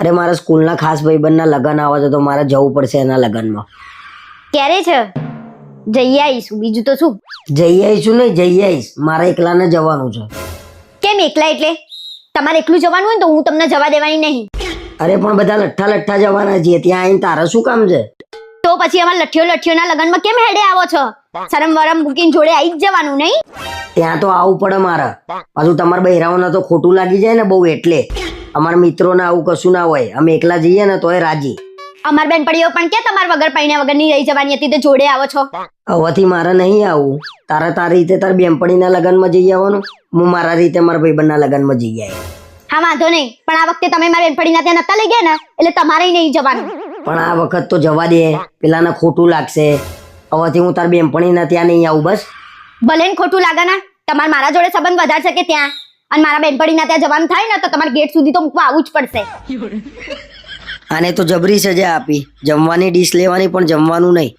અરે મારા સ્કૂલના ખાસ ભાઈબંધના લગ્ન આવે છે તો મારે જવું પડશે એના લગ્નમાં. ક્યારે છે? જઈ આવીશું. બીજું તો શું? જઈ આવીશું નહીં જઈ આવીશ. મારે એકલાને જવાનું છે. કેમ એકલા એટલે? તમારે એકલું જવાનું હોય ને તો હું તમને જવા દેવાની નહીં. અરે પણ બધા લઠ્ઠા લઠ્ઠા જવાના છીએ. ત્યાં આવીને તારે શું કામ છે? તો પછી અમારા લઠ્ઠીઓ લઠ્ઠીઓના લગ્નમાં કેમ હેડે આવો છો? શરમ વરમ મૂકીને જોડે આવી જ જવાનું નહીં? ત્યાં તો આવવું પડે મારે. પાછું તમારા બહેરાઓના તો ખોટું લાગી જાય ને બહુ એટલે. અમારા મિત્રોને આવું કશું ના હોય. અમે એકલા જઈએ ને તોય રાજી. અમાર બેનપણીઓ પણ કે તમાર વગર પૈણ્યા વગરની રહી જવાની હતી તો જોડે આવો છો. હવેથી મારે નહીં આવું. તારે તારી રીતે તારી બેનપણીના લગ્નમાં જઈ આવવાનું? હું મારા રીતે મારા ભાઈબંધના લગ્નમાં જઈ આવી. હા વાંધો નહીં. પણ આ વખતે તમે મારા બેનપણીના ત્યાં નતા લઈ ગયા ને એટલે તમારે નહીં જવાનું. પણ આ વખત તો જવા દે. પેલાને ખોટું લાગશે. હવેથી હું તારી બેનપણીના ત્યાં નહીં આવું બસ. ભલે ને ખોટું લાગે ને તમારે મારા જોડે સંબંધ વધારે છે કે ત્યાં? અને મારા બેનપણીના ત્યાં જવાનું થાય ને તો તમારે ગેટ સુધી તો મૂકવા આવવું જ પડશે. આને તો જબરી સજા આપી. જમવાની ડીશ લેવાની પણ જમવાનું નહીં.